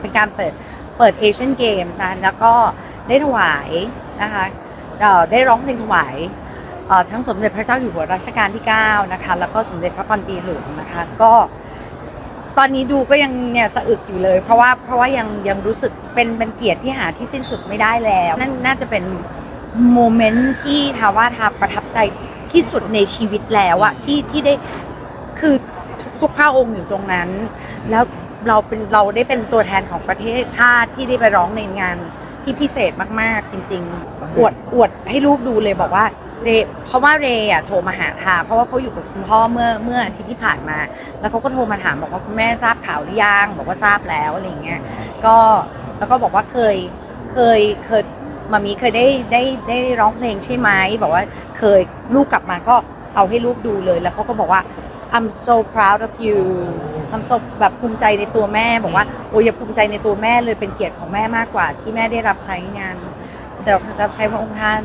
เป็นการเปิดเปิดเอเชียนเกมนะแล้วก็ได้ถวายนะคะเอ่อได้ร้องเพลงถวายทั้งสมเด็จพระเจ้าอยู่หัวรัชกาลที่ 9 นะคะ แล้วก็สมเด็จพระพันปีหลวงนะคะ ก็ ตอนนี้ดูก็ยังเนี่ยสะอึกอยู่เลย เพราะว่าเพราะว่ายังยังรู้สึกเป็นเป็นเกียรติที่หาที่สิ้นสุดไม่ได้แล้ว นั่นน่าจะเป็นโมเมนต์ที่ทาว่าทาประทับใจที่สุดในชีวิตแล้วอะที่ที่ได้คือทุกพระองค์อยู่ตรงนั้น แล้ว เราเป็นเราได้เป็นตัวแทนของประเทศชาติที่ได้ไปร้องในงานที่พิเศษมากๆ จริง ๆ อวดอวดให้ลูกดูเลยบอกว่าเรเพราะว่าเรย์อะโทรมาหาทาเพราะว่าเขาอยู่กับคุณพ่อเมื่อเมื่ออาทิตย์ที่ผ่านมา แล้วเขาก็โทรมาถามบอกว่าคุณแม่ทราบข่าวหรือยังบอกว่าทราบแล้วอะไรอย่างเงี้ยก็แล้วก็บอกว่าเคยเคยเคยมามีเคยได้ได้ได้ร้องเพลงใช่ไหมบอกว่าเคยลูกกลับมาก็เอาให้ลูกดูเลยแล้วเขาก็บอกว่า I'm so proud of you คำศพแบบภูมิใจในตัวแม่ บอกว่าโอ้ยอย่าภูมิใจในตัวแม่เลยเป็นเกียรติของแม่มากกว่า ที่แม่ได้รับใช้งานแต่รับใช้พระองค์ท่าน